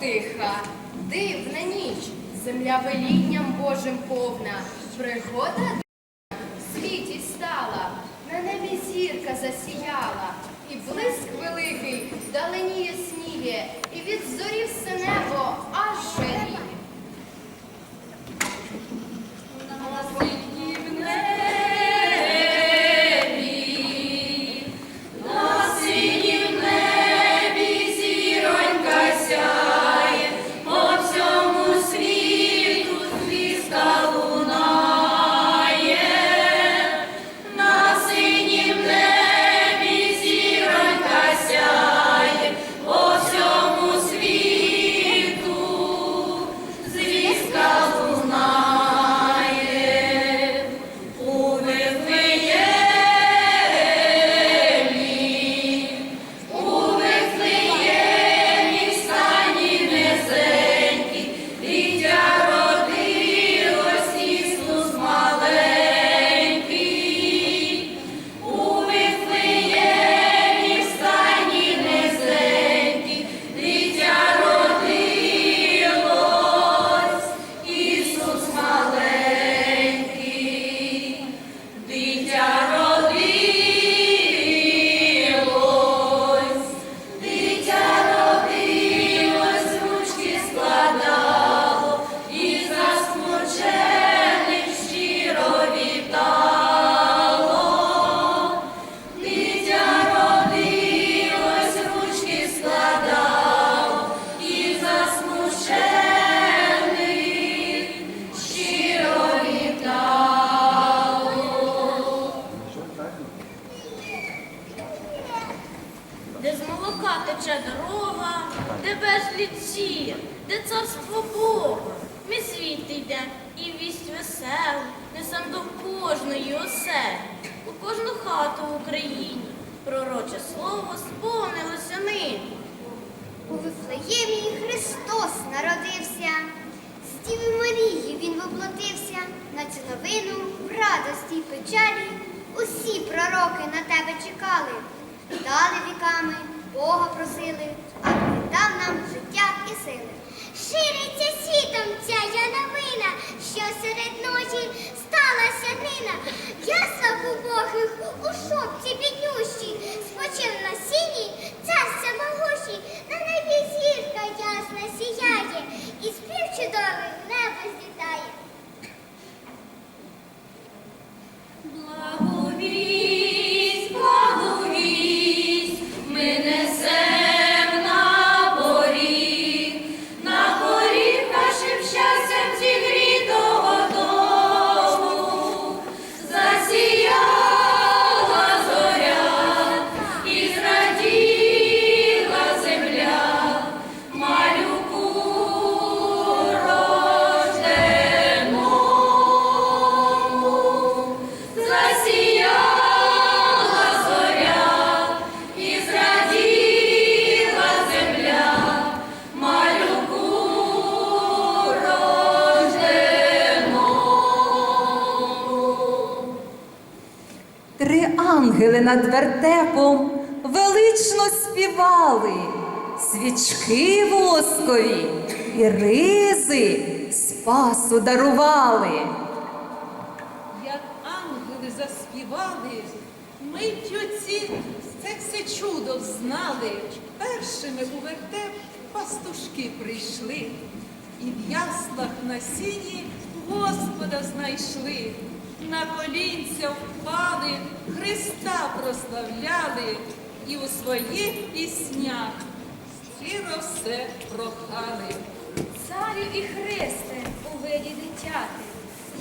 тиха, дивна ніч, земля велінням Божим повна, пригода кожної оселі, у кожну хату в Україні. Пророче слово сповнилося нині. У Вифлеємі Христос народився, з Діви Марії він воплотився, на цю новину в радості й печалі. Усі пророки на тебе чекали, дали віками, Бога просили, аби дав нам життя і сили. Шириться світом ця я новина, що серед ночі сталася днина. Ясла убогих у шопці біднющій, ангели над вертепом велично співали, свічки воскові і ризи спасу дарували. Як ангели заспівали, миттю ці це все чудо знали. Першими у вертеп пастушки прийшли, і в яслах на сіні Господа знайшли. На колінця впали, Христа прославляли, і у своїх піснях щиро все прохали. Царю і Христе у виді дитяти,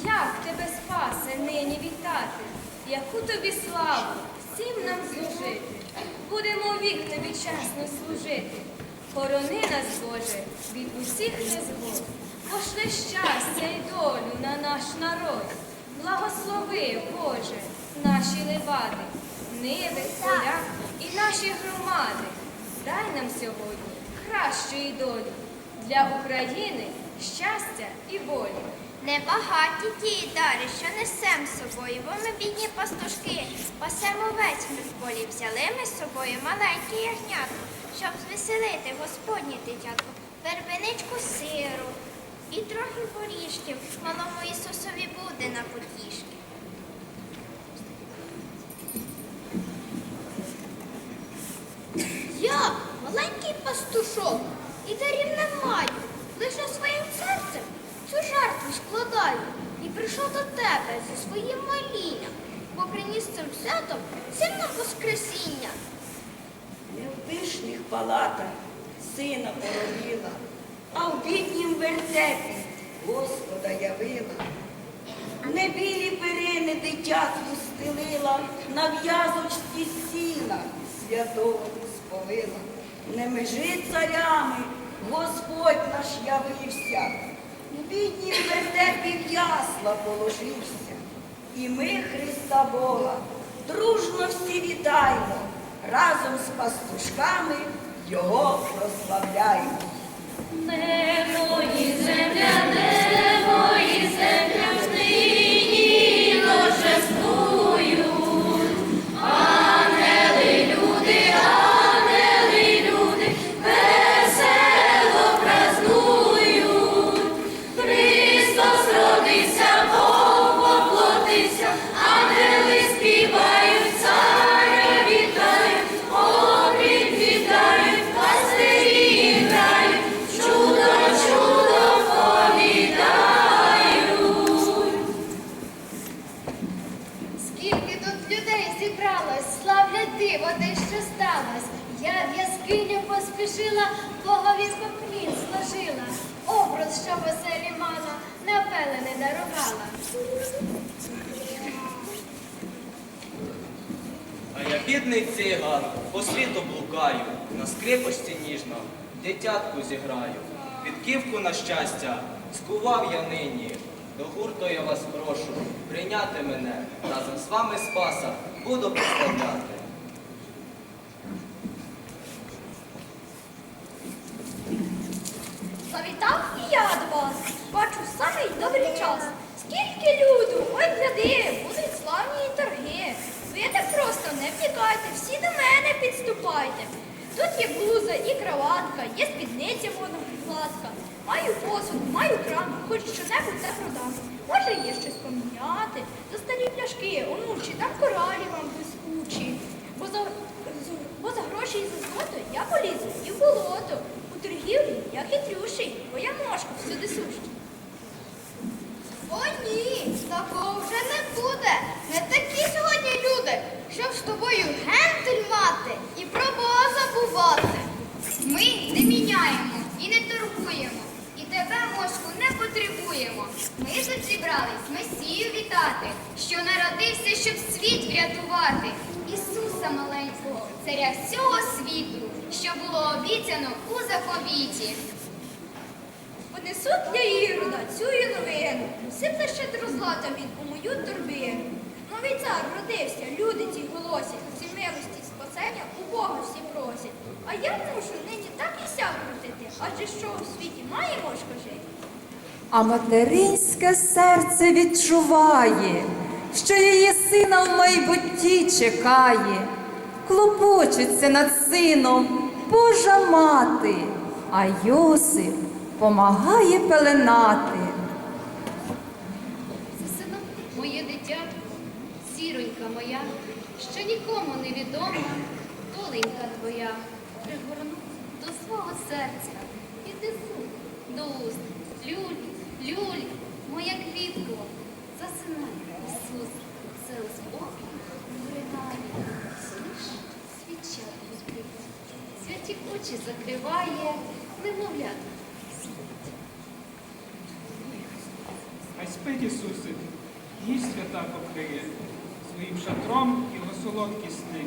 як тебе спасе нині вітати, яку тобі славу всім нам служити, будемо вік тобі чесно служити. Хорони нас, Боже, від усіх незгод, пошли щастя і долю на наш народ. Благослови, Боже, наші левади, ниви, поля і наші громади. Дай нам сьогодні кращої долі для України щастя і волі. Небагаті ті дари, що несем з собою, бо ми бідні пастушки, пасемо овець ми в полі, взяли ми з собою маленьке ягнятко, щоб звеселити Господнє дитятко, вербеничку сиру і трохи горішків, малому Ісусові буде на потішки. Я маленький пастушок і дарів не маю, лише своїм серцем цю жертву складаю і прийшов до тебе зі своїм молінням, бо приніс цим святом сильне воскресіння. Не в пишних палатах сина породила, а в біднім вертепі Господа явила. Не білі перини дитятку стелила, на в'язочці сіна святого сповила. Не межи царями, Господь наш явився, в біднім вертепі в ясла положився. І ми, Христа Бога, дружно всі вітаємо, разом з пастушками Його прославляємо. Let поспішила, Богові поклін сложила. Образ, що веселі мала, на пелени дарувала. А я бідний циган, по світу блукаю, на скрипочці ніжно, дитятку зіграю. Підківку на щастя скував я нині. До гурту я вас прошу прийняти мене, разом з вами Спаса буду представляти. Я до вас. Бачу самий добрий час. Скільки люду, ой гляди, будуть славні і торги. Ви так просто не втікайте, всі до мене підступайте. Тут є блуза і кроватка, є спідниця моногладка. Маю посуд, маю кран, хоч що-небудь не продам. Може, є щось поміняти, за старі пляшки, онучі, там коралі вам блискучі. Бо за, бо за гроші і за злото я полізу і в болото. У торгівлі я хитрющий, бо я мошка всюди сущий. О, ні, такого вже не буде. Не такі сьогодні люди, щоб з тобою гентель мати і про Бога забувати. Ми не міняємо і не торгуємо, і тебе, мошку, не потребуємо. Ми тут зібрались Месію вітати, що народився, щоб світ врятувати. Ісуса маленького, царя всього світу, що було обіцяно у заповіті. Понесуть для Ірода цю новину, сипте щедро злата він у мою торбину. Новий цар родився, люди ті голосять, ці милості спасення у Бога всі просять. А я мушу нині так і сяк крутити, адже що у світі має мошка жити? А материнське серце відчуває, що її сина в майбутті чекає, клопочеться над сином Божа мати, а Йосип помагає пеленати. Це синок, моє дитятко, сіронька моя, що нікому не відома, доленька твоя, пригорну до свого серця, і піднесу до уст. Люлі, люлі, моя квітко, засинай, Ісус, це у спокій, пригає, слиш, свіча святі очі закриває, немовлята. Хай спить Ісусик, ніч свята покриє, своїм шатром його солодкі сни,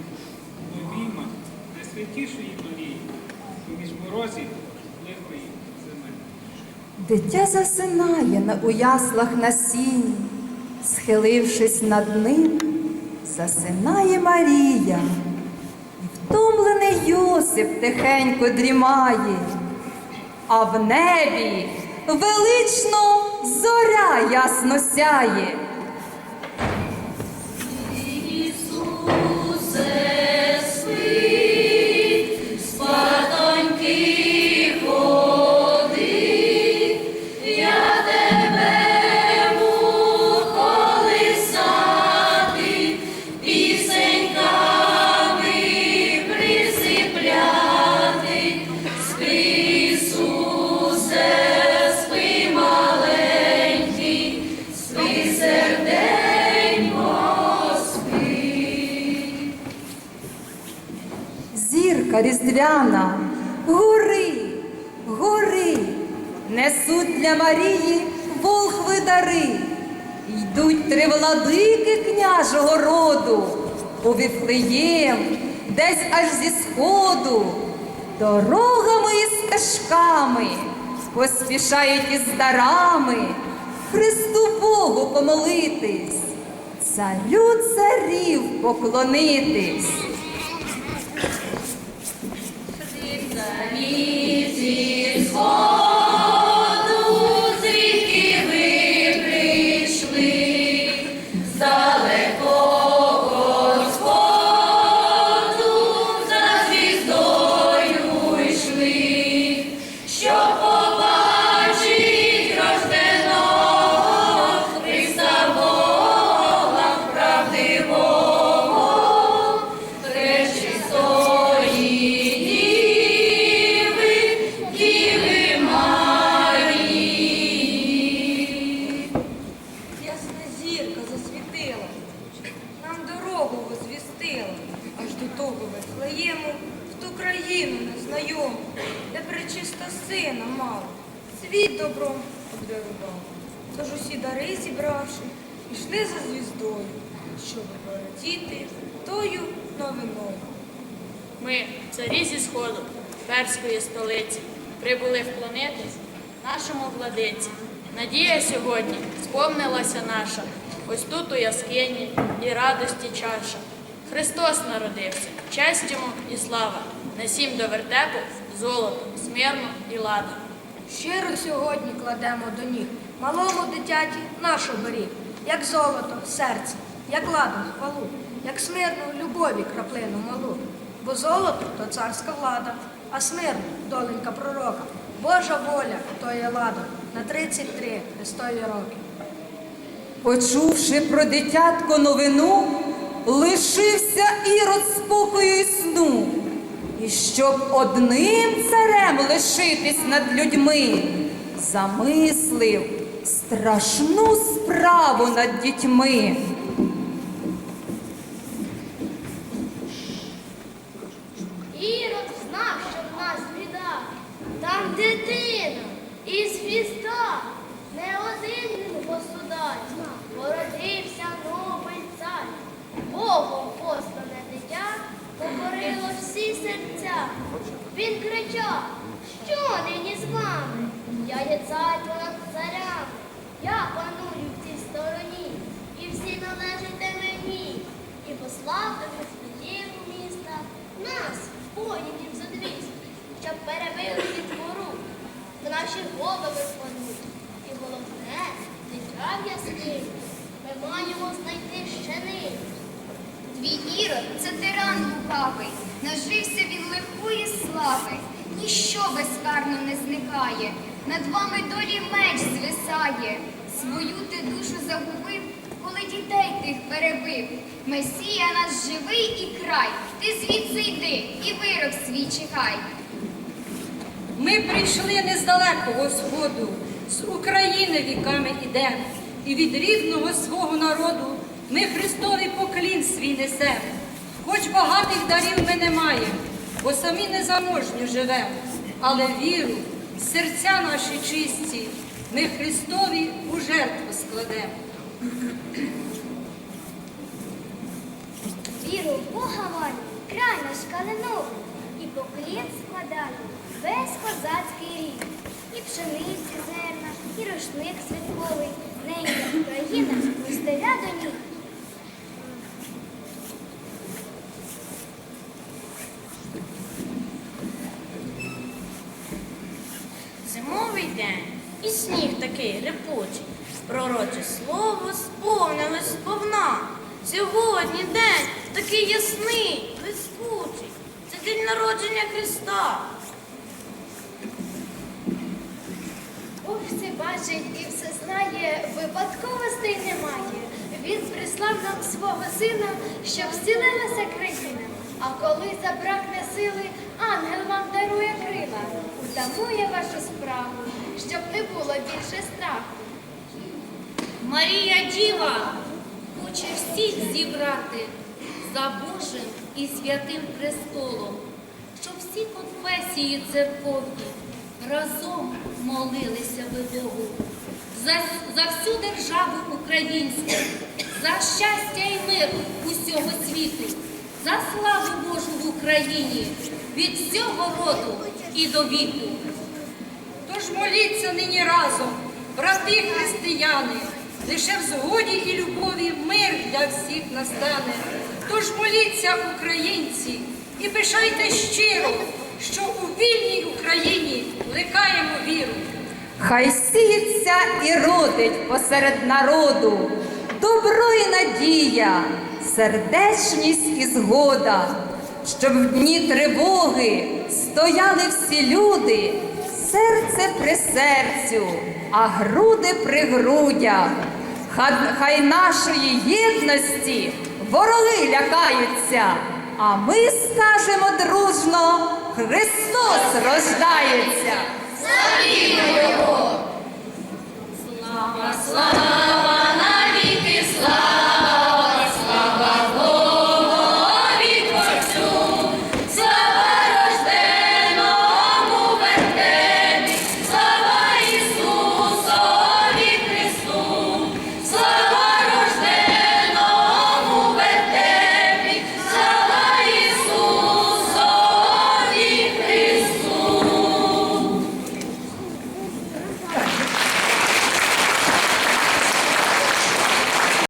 в обіймах найсвятішої Марії, поміж морозів лихої зими. Дитя засинає на у яслах на сіні, схилившись над ним, засинає Марія, Йосип тихенько дрімає, а в небі велично зоря ясно сяє. Зірка різдвяна, гори, гори, несуть для Марії волхви дари. Йдуть три владики княжого роду у Віфлеєм, десь аж зі сходу, дорогами і стежками, поспішають із дарами, Христу Богу помолитись, царю царів поклонитись. Ми, зі сходу, перської столиці, прибули вклонитись нашому владиці. Надія сьогодні сповнилася наша, ось тут у яскині і радості чаша. Христос народився, честь йому і слава, насім до вертепу золото, смирно і лада. Щиро сьогодні кладемо до ніг малому дитяті наш оберіг, як золото, серце, як ладан хвалу, як смирну любові краплину малу. Бо золото то царська влада, а смирно доленька пророка. Божа воля то є лада на 33 Христові роки. Почувши про дитятко новину, лишився ірод спокою і сну. І щоб одним царем лишитись над людьми, замислив страшну справу над дітьми. Ірод знав, що в нас біда. Там дитина із Христа, не один він государ. Породився новий цар. Богом послане дитя покорило всі серця. Він кричав, що нині з вами? Я є цар понад царями. Я паную в цій стороні, і всі належите мені. І послав до Вифлеєму міста нас, воїнів за двісті, щоб перебили дітвору, в наші голови впадуть. І головне, дитя яскині, ми маємо знайти ще нині. Твій ірод це тиран лукавий, нажився він лихої слави, ніщо безкарно не зникає, над вами долі меч звисає. Свою ти душу загубив, коли дітей тих перебив. Месія наш живий і край, ти звідси йди і вирок свій чекай. Ми прийшли не з далекого сходу, з України віками ідем, і від рідного свого народу ми Христовий поклін свій несем. Хоч багатих дарів ми не маємо, бо самі незаможньо живемо, але віру, серця наші чисті, ми Христові у жертву складемо. Віру в Бога валю, край наш калиновий, і поклін складаю весь козацький рід. І пшениці зерна, і рушник святковий, ненька Україна постеля до ніг. Зимовий день і сніг такий скрипучий. Пророче слово сповнилось сповна. Сьогодні день такий ясний, блискучий. Це день народження Христа. Бог все бачить і все знає, випадковостей немає. Він прислав нам свого сина, щоб зцілилася країна. А коли забракне сили, ангел вам дарує крила, утамує вашу справу, щоб не було більше страху. Марія Діва хоче всіх зібрати за Божим і святим престолом, щоб всі конфесії церковні разом молилися би Богу за, за всю державу українську, за щастя і мир усього світу, за славу Божу в Україні від всього роду і до віку. Тож моліться нині разом, брати християни, лише в згоді і любові мир для всіх настане. Тож моліться, українці, і пишайте щиро, що у вільній Україні плекаємо віру. Хай сіється і родить посеред народу добро і надія, сердечність і згода, щоб в дні тривоги стояли всі люди, серце при серцю, а груди при грудях хай нашої єдності вороги лякаються, а ми скажемо дружно, Христос рождається. Славімо Його! Слава, слава!